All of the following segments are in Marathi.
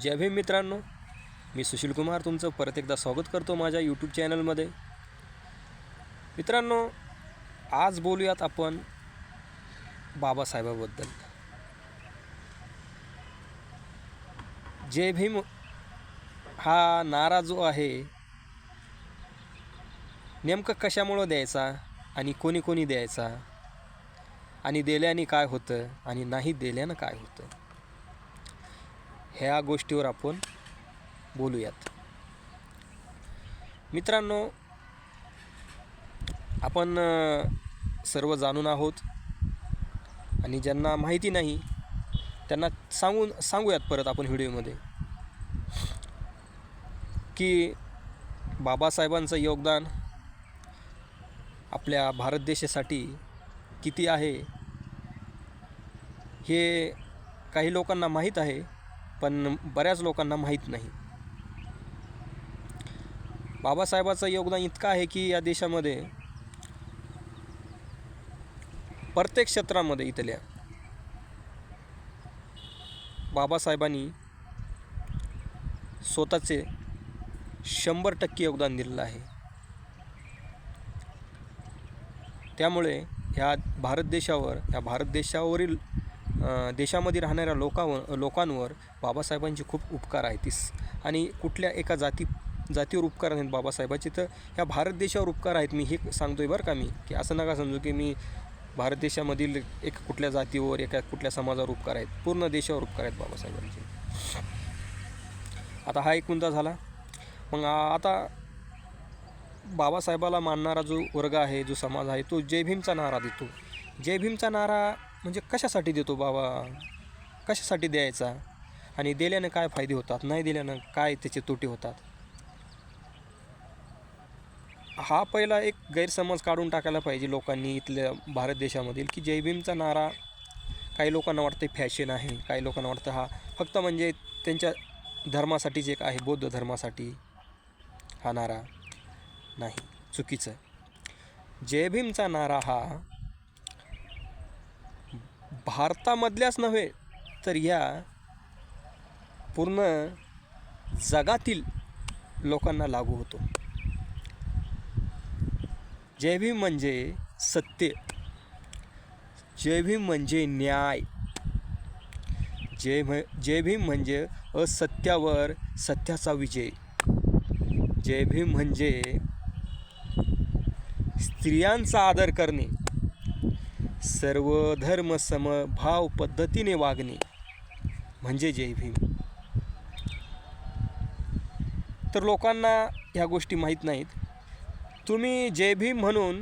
जय भीम मित्रांनो मी सुशील कुमार तुमचं परत एकदा स्वागत करतो माझ्या यूट्यूब चॅनलमध्ये मित्रांनो आज बोलूयात आपण बाबासाहेबाबद्दल. जय भीम हा नारा जो आहे नेमकं कशामुळं द्यायचा आणि कोणी कोणी द्यायचा? आणि दिल्याने काय होतं आणि नाही दिल्यानं काय होतं? ह्या गोष्टीवर आपण बोलूयात. मित्रांनो आपण सर्व जाणून आहोत आणि ज्यांना माहिती नाही त्यांना सांगून सांगूयात परत आपण व्हिडिओमध्ये. की बाबासाहेबांचं योगदान आपल्या भारत देशासाठी किती आहे हे काही लोकांना माहीत आहे. पण बऱ्याच लोकांना माहीत नाही. बाबासाहेबाचं योगदान इतकं आहे की या देशामध्ये प्रत्येक क्षेत्रामध्ये इथल्या बाबासाहेबांनी स्वतःचे शंभर टक्के योगदान दिलेलं आहे. त्यामुळे ह्या भारत देशावर या भारत देशावरील देशामध्ये राहणाऱ्या लोकांवर लोकांवर बाबासाहेबांचे खूप उपकार आहेत. तीस आणि कुठल्या एका जाती जातीवर उपकार नाहीत बाबासाहेबाचे? तर ह्या भारत देशावर उपकार आहेत मी हे सांगतो आहे बरं का मी. की असं नका समजू की मी भारत देशामधील एक कुठल्या जातीवर एका कुठल्या समाजावर उपकार आहेत. पूर्ण देशावर उपकार आहेत बाबासाहेबांचे. आता हा एक मुद्दा झाला. मग आता बाबासाहेबाला मानणारा जो वर्ग आहे जो समाज आहे तो जय भीमचा नारा देतो. जय भीमचा नारा म्हणजे कशासाठी देतो बाबा? कशासाठी द्यायचा? आणि दिल्यानं काय फायदे होतात? नाही दिल्यानं काय त्याचे तोटे होतात? हा पहिला एक गैरसमज काढून टाकायला पाहिजे लोकांनी इथल्या भारत देशामधील की जयभीमचा नारा काही लोकांना वाटतं फॅशन आहे काही लोकांना वाटतं हा फक्त म्हणजे त्यांच्या धर्मासाठीच एक आहे बौद्ध धर्मासाठी हा नारा नाही चुकीचं जयभीमचा नारा हा भारतामधल्याच नव्हे तर या पूर्ण जगातील लोकांना लागू होतो. जय भीम म्हणजे सत्य. जय भीम म्हणजे न्याय. जय म्ह जय भीम म्हणजे असत्यावर सत्याचा विजय. जय भीम म्हणजे स्त्रियांचा आदर करणे. सर्व धर्म समभाव पद्धतीने वागणे. म्हणजे जय भीम. तर लोकांना ह्या गोष्टी माहीत नाहीत. तुम्ही जय भीम म्हणून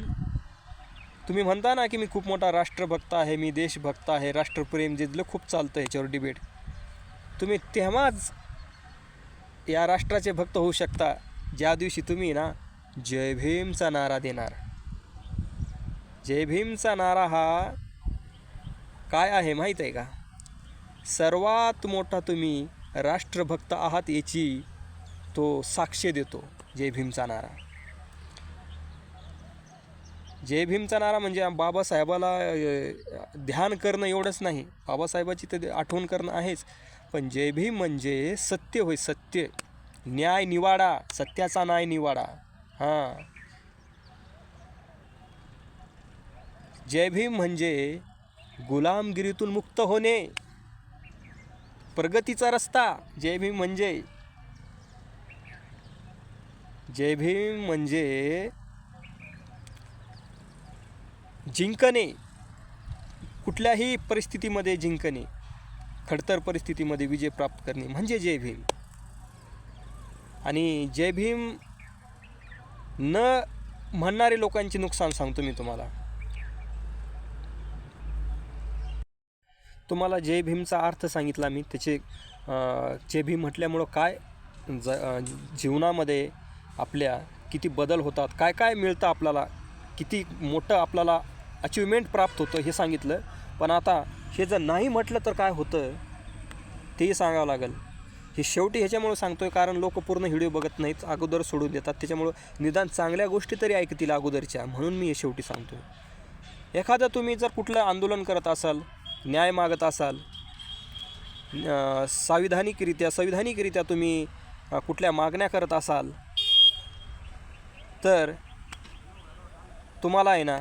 तुम्ही म्हणता ना की मी खूप मोठा राष्ट्रभक्त आहे मी देशभक्त आहे राष्ट्रप्रेम जिथलं खूप चालतं ह्याच्यावर डिबेट तुम्ही तेव्हाच या राष्ट्राचे भक्त होऊ शकता. ज्या दिवशी तुम्ही ना जय भीमचा नारा देणार. जय भीमचा नारा हा काय आहे माहीत आहे का? सर्वात मोठा तुम्ही राष्ट्रभक्त आहात याची तो साक्ष देतो जय भीमचा नारा. जय भीमचा नारा म्हणजे बाबासाहेबाला ध्यान करणं एवढंच नाही. बाबासाहेबाची तर आठवण करणं आहेच. पण जय भीम म्हणजे सत्य होय सत्य. न्याय निवाडा सत्याचा न्याय निवाडा. हां. जय भीम म्हणजे गुलामगिरीतून मुक्त होणे. प्रगतीचा रस्ता जय भीम म्हणजे. जय भीम म्हणजे जिंकणे. कुठल्याही परिस्थितीमध्ये जिंकणे. खडतर परिस्थितीमध्ये विजय प्राप्त करणे म्हणजे जय भीम. आणि जय भीम न म्हणणारे लोकांचे नुकसान सांगतो मी तुम्हाला. तुम्हाला जय भीमचा अर्थ सांगितला मी. त्याचे जय भीम म्हटल्यामुळं काय ज जीवनामध्ये आपल्या किती बदल होतात काय काय मिळतं आपल्याला किती मोठं आपल्याला अचिव्हमेंट प्राप्त होतं हे सांगितलं. पण आता हे जर नाही म्हटलं तर काय होतं तेही सांगावं लागेल. हे शेवटी ह्याच्यामुळं सांगतो आहे कारण लोक पूर्ण व्हिडिओ बघत नाहीत अगोदर सोडून देतात. त्याच्यामुळं निदान चांगल्या गोष्टी तरी ऐकतील अगोदरच्या म्हणून मी हे शेवटी सांगतोय. एखादं तुम्ही जर कुठलं आंदोलन करत असाल न्याय मागत असाल सांविधानिकरित्या संविधानिकरित्या संविधानिकरित्या तुम्ही कुठल्या मागण्या करत असाल तर तुम्हाला आहे ना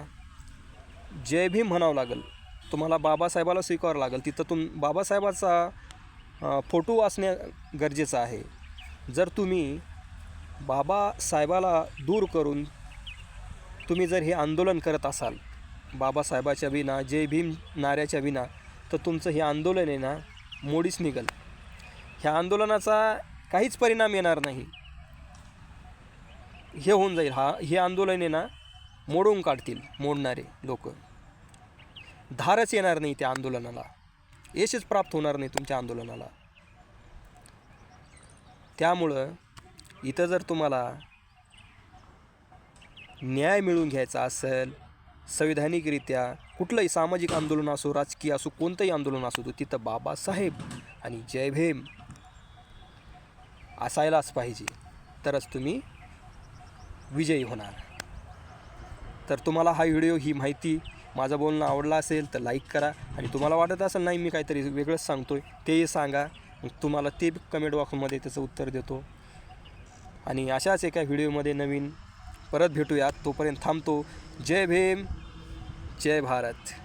जय भीम म्हणावं लागेल. तुम्हाला बाबासाहेबाला स्वीकारावं लागेल. तिथं तुम बाबासाहेबाचा फोटो असणे गरजेचं आहे. जर तुम्ही बाबासाहेबाला दूर करून तुम्ही जर हे आंदोलन करत असाल बाबासाहेबाच्या विना जय भीम नाऱ्याच्या विना तर तुमचं हे आंदोलन आहे ना मोडीच निघल. ह्या आंदोलनाचा काहीच परिणाम येणार नाही. हे होऊन जाईल. हा हे आंदोलन आहे ना मोडून काढतील मोडणारे लोक. धारच येणार नाही त्या आंदोलनाला. यशच प्राप्त होणार नाही तुमच्या आंदोलनाला. त्यामुळं इथं जर तुम्हाला न्याय मिळवून घ्यायचा असेल संविधानिकरित्या कुठलंही सामाजिक आंदोलन असो राजकीय असो कोणतंही आंदोलन असो तो तिथं बाबासाहेब आणि जय भीम असायलाच पाहिजे. तरच तुम्ही विजयी होणार. तर तुम्हाला हा व्हिडिओ ही माहिती माझं बोलणं आवडला असेल तर लाईक करा. आणि तुम्हाला वाटत असेल नाही मी काहीतरी वेगळंच सांगतो आहे तेही सांगा. मग तुम्हाला ते कमेंट बॉक्समध्ये त्याचं उत्तर देतो. आणि अशाच एका व्हिडिओमध्ये नवीन परत भेटूयात. तोपर्यंत थांबतो. जय भीम जय भारत.